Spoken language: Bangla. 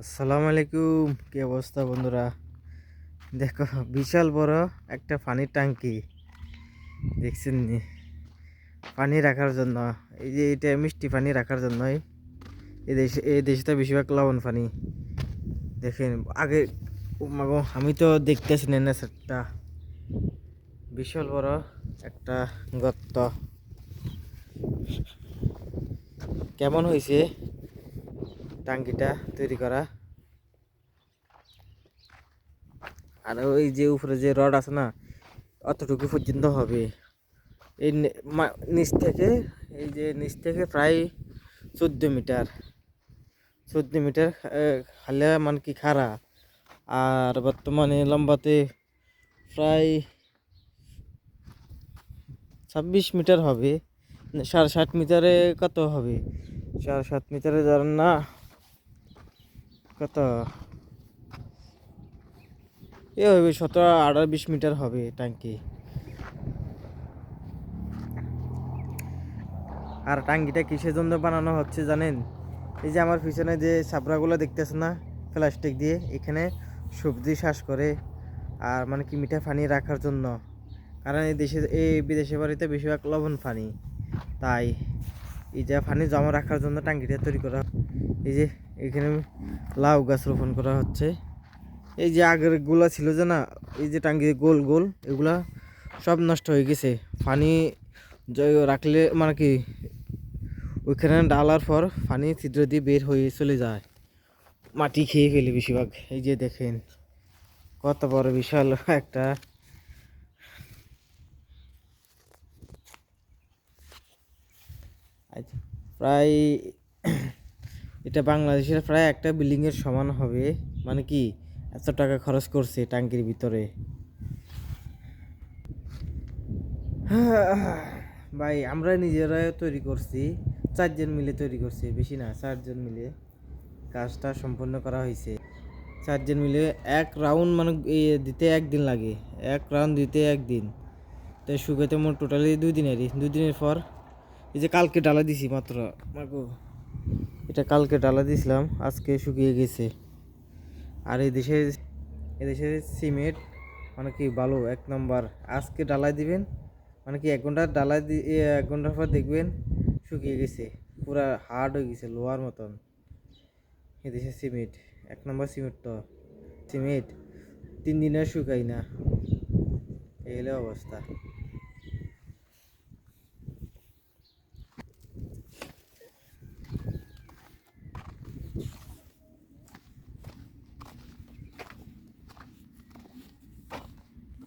আসসালামু আলাইকুম। কি অবস্থা বন্ধুরা? দেখো, বিশাল বড় একটা পানির ট্যাঙ্কি। দেখছেন নি? পানি রাখার জন্য। এই যে এটা মিষ্টি পানি রাখার জন্যই। এই দেশে এই দেশটা বেশিরভাগ লবণ পানি। দেখেন, আগে আমি তো দেখতেছি না সেটা বিশাল বড় একটা গর্ত। কেমন হয়েছে? টাঙ্কিটা তৈরি করা। আর ওই যে উপরে যে রড আছে না, অতটুকু পর্যন্ত হবে। এই নিচ থেকে, এই যে নিচ থেকে প্রায় চোদ্দ মিটার। চোদ্দ মিটার খালে মানে কি খাড়া। আর বর্তমানে লম্বাতে প্রায় ছাব্বিশ মিটার হবে। সাড়ে ষাট মিটারে কত হবে? সাড়ে সাত মিটারে ধরেন না কত? এ হবে সতেরো, আঠারো, বিশ মিটার হবে ট্যাঙ্কি। আর ট্যাঙ্কিটা কিসের জন্য বানানো হচ্ছে জানেন? এই যে আমার পিছনে যে সাবরাগুলো দেখতেছে না, প্লাস্টিক দিয়ে, এখানে সবজি চাষ করে, আর মানে কি মিঠা পানি রাখার জন্য। কারণ এই দেশে, এই বিদেশে বাড়িতে বেশিরভাগ লবণ পানি। তাই এই যে পানি জমা রাখার জন্য ট্যাঙ্কিটা তৈরি করা এই যে এখানে লাউ গাছ রোপণ করা হচ্ছে। এই যে আগেরগুলা ছিল যে না এই যে টাঙ্গি গোল গোল এগুলা সব নষ্ট হয়ে গেছে। পানি রাখলে মানে কি ওইখানে ডালার পর পানি ছিদ্র দিয়ে বের হয়ে চলে যায়। মাটি খেয়ে ফেলে বেশিরভাগ। এই যে দেখেন কত বড় বিশাল একটা আচ্ছা, প্রায় এটা বাংলাদেশের প্রায় একটা বিল্ডিংয়ের সমান হবে। মানে কি? এত টাকা খরচ করছে ট্যাঙ্কির ভিতরে। ভাই, আমরা নিজেরাই তৈরি করছি। চারজন মিলে তৈরি করছি, বেশি না, চারজন মিলে। কাজটা সম্পূর্ণ করা হয়েছে। চারজন মিলে এক রাউন্ড মানে দিতে একদিন লাগে। এক রাউন্ড দিতে একদিন। তাই শুকাতে মোট টোটালি দুই দিনেরই। দুই দিনের পর, এই যে কালকে ডালা দিছি মাত্র। মাগো। এটা কালকে ডালা দিয়েছিলাম আজকে শুকিয়ে গেছে। আর এই দেশের এদেশের সিমেন্ট মানে কি ভালো এক নম্বর। আজকে ডালাই দিবেন মানে কি এক ঘণ্টা ডালাই দি এ, এক ঘণ্টার পর দেখবেন শুকিয়ে গেছে। পুরা হার্ড হয়ে গেছে লোহার মতন। এদেশের সিমেন্ট এক নম্বর সিমেন্ট তো। সিমেন্ট তিন দিনে শুকাই না। এই অবস্থা।